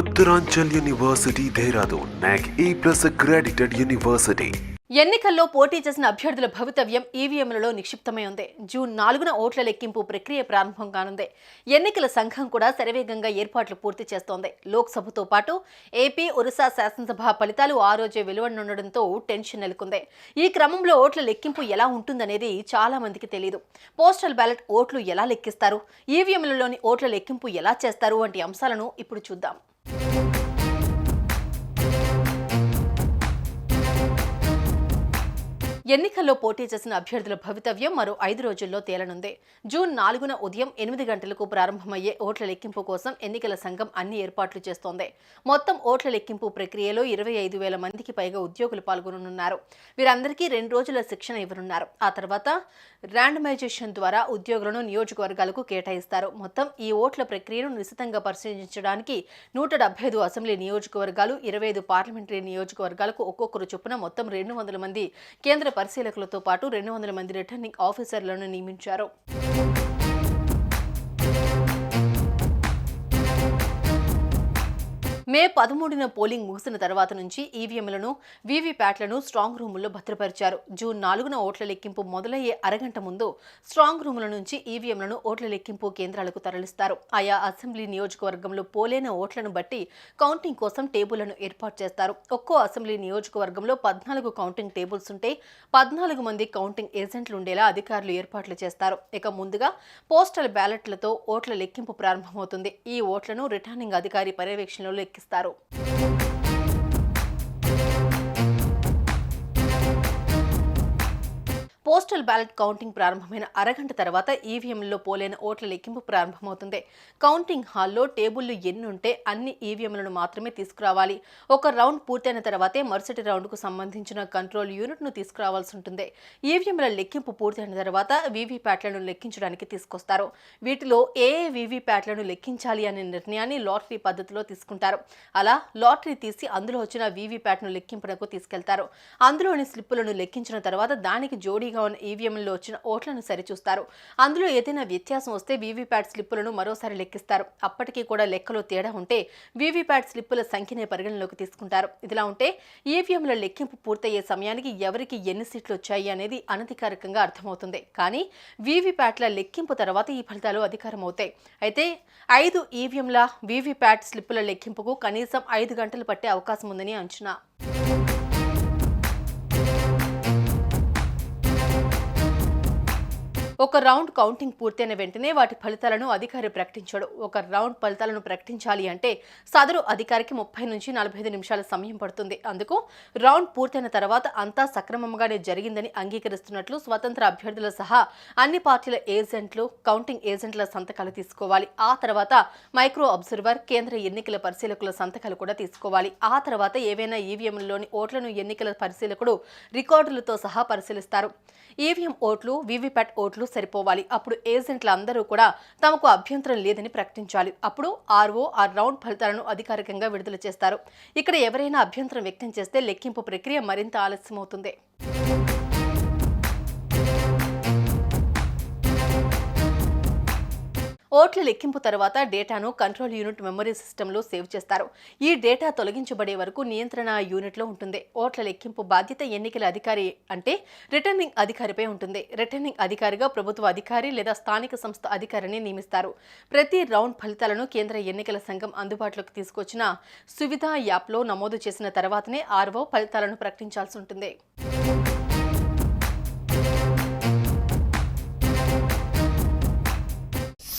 Uttaranchal university Dehradun, NAC A ఎన్నికల్లో పోటీ చేసిన అభ్యర్థుల భవితవ్యం ఈవీఎంలలో నిక్షిప్తమై ఉంది. జూన్ నాలుగున ఓట్ల లెక్కింపు ప్రక్రియ ప్రారంభం కానుంది. ఎన్నికల సంఘం కూడా శరవేగంగా ఏర్పాట్లు పూర్తి చేస్తోంది. లోక్సభతో పాటు ఏపీ ఒరిస్సా శాసనసభ ఫలితాలు ఆ రోజే వెలువడనుండడంతో టెన్షన్ నెలకొంది. ఈ క్రమంలో ఓట్ల లెక్కింపు ఎలా ఉంటుందనేది చాలా మందికి తెలియదు పోస్టల్ బ్యాలెట్ ఓట్లు ఎలా లెక్కిస్తారు? ఈవీఎంలలోని ఓట్ల లెక్కింపు ఎలా చేస్తారు? వంటి అంశాలను ఇప్పుడు చూద్దాం. ఎన్నికల్లో పోటీ చేసిన అభ్యర్థుల భవితవ్యం మరో ఐదు రోజుల్లో తేలనుంది. జూన్ నాలుగున ఉదయం ఎనిమిది గంటలకు ప్రారంభమయ్యే ఓట్ల లెక్కింపు కోసం ఎన్నికల సంఘం అన్ని ఏర్పాట్లు చేస్తోంది. మొత్తం ఓట్ల లెక్కింపు ప్రక్రియలో ఇరవై ఐదు వేల మందికి పైగా ఉద్యోగులు పాల్గొననున్నారు. వీరందరికీ రెండు రోజుల శిక్షణ ఇవ్వనున్నారు. ఆ తర్వాత ర్యాండమైజేషన్ ద్వారా ఉద్యోగులను నియోజకవర్గాలకు కేటాయిస్తారు. మొత్తం ఈ ఓట్ల ప్రక్రియను నిశితంగా పరిశీలించడానికి నూట డెబ్బై ఐదు అసెంబ్లీ నియోజకవర్గాలు ఇరవై ఐదు పార్లమెంటరీ నియోజకవర్గాలకు ఒక్కొక్కరు చొప్పున మొత్తం రెండు వందల మంది కేంద్ర పరిశీలకులతో పాటు రెండు వందల మంది రిటర్నింగ్ ఆఫీసర్లను నియమించారు. మే పదమూడున పోలింగ్ ముగిసిన తర్వాత నుంచి ఈవీఎంలను వీవీప్యాట్లను స్ట్రాంగ్ రూముల్లో భద్రపరిచారు. జూన్ నాలుగున ఓట్ల లెక్కింపు మొదలయ్యే అరగంట ముందు స్ట్రాంగ్ రూముల నుంచి ఈవీఎంలను ఓట్ల లెక్కింపు కేంద్రాలకు తరలిస్తారు. ఆయా అసెంబ్లీ నియోజకవర్గంలో పోలైన ఓట్లను బట్టి కౌంటింగ్ కోసం టేబుళ్ళను ఏర్పాటు చేస్తారు. ఒక్కో అసెంబ్లీ నియోజకవర్గంలో పద్నాలుగు కౌంటింగ్ టేబుల్స్ ఉంటే పద్నాలుగు మంది కౌంటింగ్ ఏజెంట్లు ఉండేలా అధికారులు ఏర్పాట్లు చేస్తారు. ఇక ముందుగా పోస్టల్ బ్యాలెట్లతో ఓట్ల లెక్కింపు ప్రారంభమవుతుంది. ఈ ఓట్లను రిటర్నింగ్ అధికారి పర్యవేక్షణలో లెక్కిస్తారు పోస్టల్ బ్యాలెట్ కౌంటింగ్ ప్రారంభమైన అరగంట తర్వాత ఈవీఎంలలో పోలైన ఓట్ల లెక్కింపు ప్రారంభమవుతుంది. కౌంటింగ్ హాల్లో టేబుల్లు ఎన్నుంటే ఉంటే అన్ని ఈవీఎంలను మాత్రమే తీసుకురావాలి. ఒక రౌండ్ పూర్తయిన తర్వాతే మరుసటి రౌండ్కు సంబంధించిన కంట్రోల్ యూనిట్ను తీసుకురావాల్సి ఉంటుంది. ఈవీఎంల లెక్కింపు పూర్తయిన తర్వాత వీవీప్యాట్లను లెక్కించడానికి తీసుకొస్తారు. వీటిలో ఏ వీవీప్యాట్లను లెక్కించాలి అనే నిర్ణయాన్ని లాటరీ పద్ధతిలో తీసుకుంటారు. అలా లాటరీ తీసి అందులో వచ్చిన వీవీప్యాట్ను లెక్కింపునకు తీసుకెళ్తారు. అందులోని స్లిప్పులను లెక్కించిన తర్వాత దానికి జోడీగా ఉన్న ఈవీఎంలో వచ్చిన ఓట్లను సరిచూస్తారు. అందులో ఏదైనా వ్యత్యాసం వస్తే వీవీప్యాట్ స్లిప్పులను మరోసారి లెక్కిస్తారు. అప్పటికీ కూడా లెక్కలో తేడా ఉంటే వీవీప్యాట్ స్లిప్పుల సంఖ్యనే పరిగణలోకి తీసుకుంటారు. ఇదిలా ఉంటే ఈవీఎంల లెక్కింపు పూర్తయ్యే సమయానికి ఎవరికి ఎన్ని సీట్లు వచ్చాయి అనేది అనధికారికంగా అర్థమవుతుంది. కానీ వీవీప్యాట్ల లెక్కింపు తర్వాత ఈ ఫలితాలు అధికారం అవుతాయి అయితే ఐదు ఈవీఎంల వీవీప్యాట్ స్లిప్పుల లెక్కింపుకు కనీసం ఐదు గంటలు పట్టే అవకాశం ఉందని అంచనా. ఒక రౌండ్ కౌంటింగ్ పూర్తయిన వెంటనే వాటి ఫలితాలను అధికారి ప్రకటించాడు. ఒక రౌండ్ ఫలితాలను ప్రకటించాలి అంటే సదరు అధికారికి ముప్పై నుంచి నలభై ఐదు నిమిషాల సమయం పడుతుంది. అందుకు రౌండ్ పూర్తయిన తర్వాత అంతా సక్రమంగానే జరిగిందని అంగీకరిస్తున్నట్లు స్వతంత్ర అభ్యర్థుల సహా అన్ని పార్టీల ఏజెంట్లు కౌంటింగ్ ఏజెంట్ల సంతకాలు తీసుకోవాలి. ఆ తర్వాత మైక్రో అబ్జర్వర్ కేంద్ర ఎన్నికల పరిశీలకుల సంతకాలు కూడా తీసుకోవాలి. ఆ తర్వాత ఏవైనా ఈవీఎంలలోని ఓట్లను ఎన్నికల పరిశీలకుడు రికార్డులతో సహా పరిశీలిస్తారు. ఈవీఎం ఓట్లు వీవీప్యాట్ ఓట్లు సరిపోవాలి. అప్పుడు ఏజెంట్ల అందరూ కూడా తమకు అభ్యంతరం లేదని ప్రకటించాలి. అప్పుడు ఆర్ఓ ఆ రౌండ్ ఫలితాలను అధికారికంగా విడుదల చేస్తారు. ఇక్కడ ఎవరైనా అభ్యంతరం వ్యక్తం చేస్తే లెక్కింపు ప్రక్రియ మరింత ఆలస్యమవుతుంది. ఓట్ల లెక్కింపు తర్వాత డేటాను కంట్రోల్ యూనిట్ మెమరీ సిస్టంలో సేవ్ చేస్తారు. ఈ డేటా తొలగించబడే వరకు నియంత్రణ యూనిట్లో ఉంటుంది. ఓట్ల లెక్కింపు బాధ్యత ఎన్నికల అధికారి అంటే రిటర్నింగ్ అధికారిపై ఉంటుంది. రిటర్నింగ్ అధికారిగా ప్రభుత్వ అధికారి లేదా స్థానిక సంస్థ అధికారిని నియమిస్తారు. ప్రతి రౌండ్ ఫలితాలను కేంద్ర ఎన్నికల సంఘం అందుబాటులోకి తీసుకొచ్చిన సువిధ యాప్లో నమోదు చేసిన తర్వాతనే ఆర్ఓ ఫలితాలను ప్రకటించాల్సి ఉంటుంది.